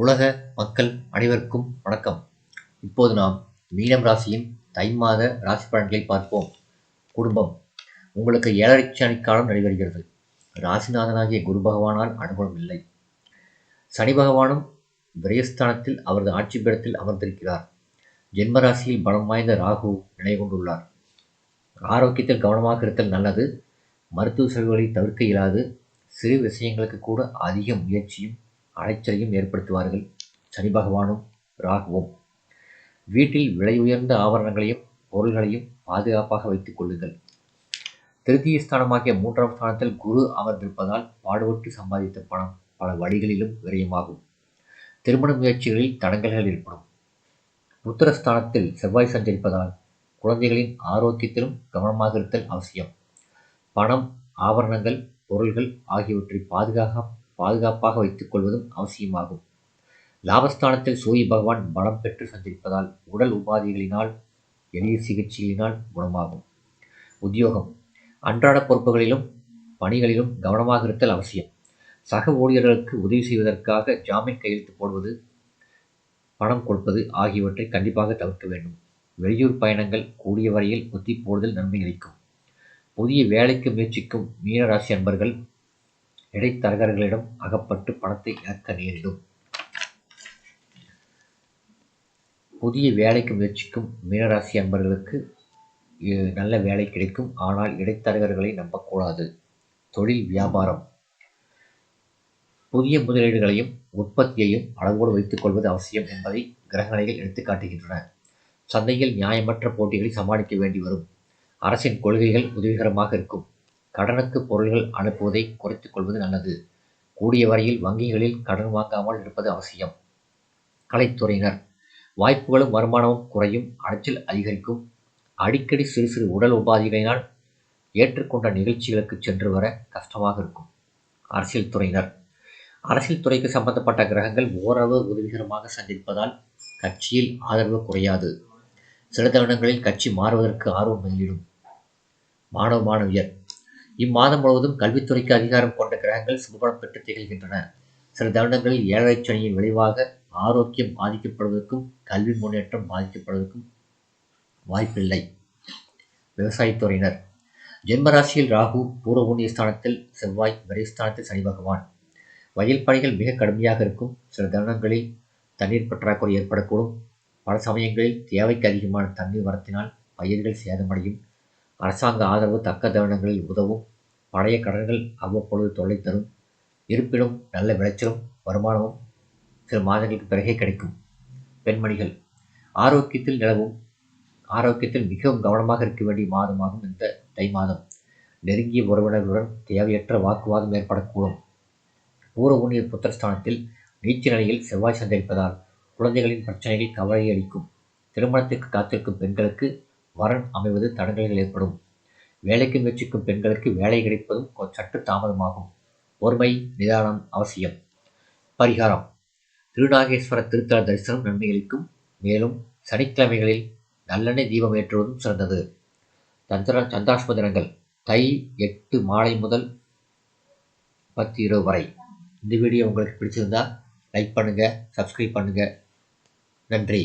உலக மக்கள் அனைவருக்கும் வணக்கம். இப்போது நாம் மீனம் ராசியின் தை மாத ராசி பலன்களை பார்ப்போம். குடும்பம். உங்களுக்கு ஏழரை சனி காலம் நடைபெறுகிறது. ராசிநாதனாகிய குரு பகவானால் அனுகூலம் இல்லை. சனி பகவானும் விரயஸ்தானத்தில் அவரது ஆட்சி பீடத்தில் அமர்ந்திருக்கிறார். ஜென்ம ராசியில் பலம் வாய்ந்த ராகு நிலை கொண்டுள்ளார். ஆரோக்கியத்தில் கவனமாக இருத்தல் நல்லது. மருத்துவ செலவுகளை தவிர்க்க இயலாது. சிறு விஷயங்களுக்கு கூட அதிக முயற்சியும் அலைச்சலையும் ஏற்படுத்துவார்கள். சனி பகவானும் ராகுவும் வீட்டில் விலை உயர்ந்த ஆபரணங்களையும் பொருள்களையும் பாதுகாப்பாக வைத்துக் கொள்ளுங்கள். திருத்திய ஸ்தானமாகிய மூன்றாம் ஸ்தானத்தில் குரு அமர்ந்திருப்பதால் பாடுபட்டு சம்பாதித்த பணம் பல வழிகளிலும் விரயமாகும். திருமண முயற்சிகளில் தடங்கல்கள் ஏற்படும். புத்திரஸ்தானத்தில் செவ்வாய் சஞ்சரிப்பதால் குழந்தைகளின் ஆரோக்கியத்திலும் கவனமாக இருத்தல் அவசியம். பணம் ஆபரணங்கள் பொருள்கள் ஆகியவற்றை பாதுகாக்க பாதுகாப்பாக வைத்துக் கொள்வதும் அவசியமாகும். லாபஸ்தானத்தில் சூரிய பகவான் பலம் பெற்று சந்திருப்பதால் உடல் உபாதிகளினால் எளிய சிகிச்சைகளினால் குணமாகும். உத்தியோகம். அன்றாட பொறுப்புகளிலும் பணிகளிலும் கவனமாக இருத்தல் அவசியம். சக ஊழியர்களுக்கு உதவி செய்வதற்காக ஜாமீன் கையெழுத்து போடுவது பணம் கொடுப்பது ஆகியவற்றை கண்டிப்பாக தவிர்க்க வேண்டும். வெளியூர் பயணங்கள் கூடிய வரையில் ஒத்தி போடுதல் நன்மை அளிக்கும். புதிய வேலைக்கு முயற்சிக்கும் மீனராசி அன்பர்கள் இடைத்தரகர்களிடம் அகப்பட்டு பணத்தை இழக்க நேரிடும் புதிய வேலைக்கு முயற்சிக்கும் மீனராசி அன்பர்களுக்கு நல்ல வேலை கிடைக்கும். ஆனால் இடைத்தரகர்களை நம்பக்கூடாது. தொழில் வியாபாரம். புதிய முதலீடுகளையும் உற்பத்தியையும் அளவோடு வைத்துக் கொள்வது அவசியம் என்பதை கிரகணிகள் எடுத்துக்காட்டுகின்றன சந்தையில் நியாயமற்ற போட்டிகளை சமாளிக்க வேண்டி வரும். அரசின் கொள்கைகள் உதவிகரமாக இருக்கும். கடனுக்கு பொருள்கள் அனுப்புவதை குறைத்துக் கொள்வது நல்லது. கூடிய வரையில் வங்கிகளில் கடன் வாங்காமல் இருப்பது அவசியம். கலைத்துறையினர் வாய்ப்புகளும் வருமானமும் குறையும் அடைச்சல் அதிகரிக்கும். அடிக்கடி சிறு சிறு உடல் உபாதிகளினால் ஏற்றுக்கொண்ட நிகழ்ச்சிகளுக்கு சென்று வர கஷ்டமாக இருக்கும். அரசியல் துறையினர் அரசியல் துறைக்கு சம்பந்தப்பட்ட கிரகங்கள் ஓரளவு உதவிகரமாக சந்திப்பதால் கட்சியில் ஆதரவு குறையாது. சில தருணங்களில் கட்சி மாறுவதற்கு ஆர்வம் மேலிடும் மாணவ மாணவியர் இம்மாதம் முழுவதும் கல்வித்துறைக்கு அதிகாரம் கொண்ட கிரகங்கள் சுபபலம் பெற்று திகழ்கின்றன. சில தருணங்களில் ஏழரை சனியின் விளைவாக ஆரோக்கியம் பாதிக்கப்படுவதற்கும் கல்வி முன்னேற்றம் பாதிக்கப்படுவதற்கும் வாய்ப்பில்லை. விவசாயத்துறையினர் ஜென்மராசியில் ராகு பூர்வ புண்ணிய ஸ்தானத்தில் செவ்வாய் விரைஸ்தானத்தில் சனி பகவான். வயல் பணிகள் மிக கடுமையாக இருக்கும். சில தருணங்களில் தண்ணீர் பற்றாக்குறை ஏற்படக்கூடும். பல சமயங்களில் தேவைக்கு அதிகமான தண்ணீர் வரத்தினால் பயிர்கள் சேதமடையும். அரசாங்க ஆதரவு தக்க தருணங்களில் உதவும். பழைய கடன்கள் அவ்வப்பொழுது தொல்லை தரும் இருப்பினும் நல்ல விளைச்சலும் வருமானமும் சில மாதங்களுக்கு பிறகே கிடைக்கும். பெண்மணிகள் ஆரோக்கியத்தில் நிலவும். ஆரோக்கியத்தில் மிகவும் கவனமாக இருக்க வேண்டிய மாதமாகும் இந்த தை மாதம். நெருங்கிய உறவினர்களுடன் தேவையற்ற வாக்குவாதம் ஏற்படக்கூடும். பூர்வ ஊனியர் புத்திரஸ்தானத்தில் நீச்ச நிலையில் செவ்வாய் சந்திப்பதால் குழந்தைகளின் பிரச்சனைகள் கவலை அளிக்கும். திருமணத்திற்கு காத்திருக்கும் பெண்களுக்கு வரன் அமைவது தடங்கல்கள் ஏற்படும். வேலைக்கு முயற்சிக்கும் பெண்களுக்கு வேலை கிடைப்பதும் சற்று தாமதமாகும். பொறுமை நிதானம் அவசியம். பரிகாரம். திருநாகேஸ்வர திருத்தல தரிசனம் நன்மை அளிக்கும். மேலும் சனிக்கிழமைகளில் நல்லெண்ணெய் தீபம் ஏற்றுவதும் சிறந்தது. சந்திர சந்திராஷ்ம தினங்கள் தை எட்டு மாலை முதல் பத்து இரவு வரை. இந்த வீடியோ உங்களுக்கு பிடிச்சிருந்தா லைக் பண்ணுங்கள் சப்ஸ்கிரைப் பண்ணுங்கள் நன்றி.